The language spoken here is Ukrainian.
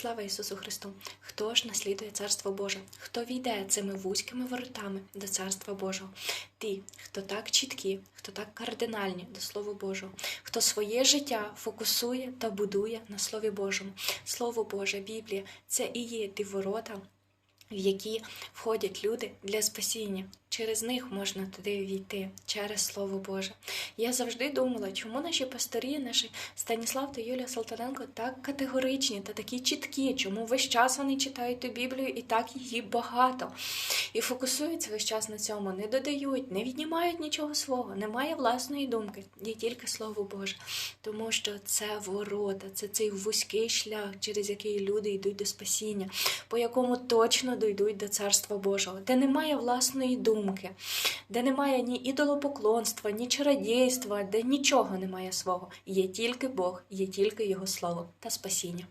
Слава Ісусу Христу! Хто ж наслідує Царство Боже? Хто війде цими вузькими воротами до Царства Божого? Ті, хто так чіткі, хто так кардинальні до Слова Божого, хто своє життя фокусує та будує на Слові Божому. Слово Боже, Біблія це і є ті ворота, в які входять люди для спасіння. Через них можна туди війти, через Слово Боже. Я завжди думала, чому наші пасторі, наші Станіслав та Юлія Салтаненко так категоричні та такі чіткі, чому весь час вони читають ту Біблію і так її багато. І фокусуються весь час на цьому, не додають, не віднімають нічого свого, немає власної думки, є тільки Слово Боже. Тому що це ворота, це цей вузький шлях, через який люди йдуть до спасіння, по якому точно дійдуть до Царства Божого, де немає власної думки, де немає ні ідолопоклонства, ні чародійства, де нічого немає свого. Є тільки Бог, є тільки Його Слово та спасіння.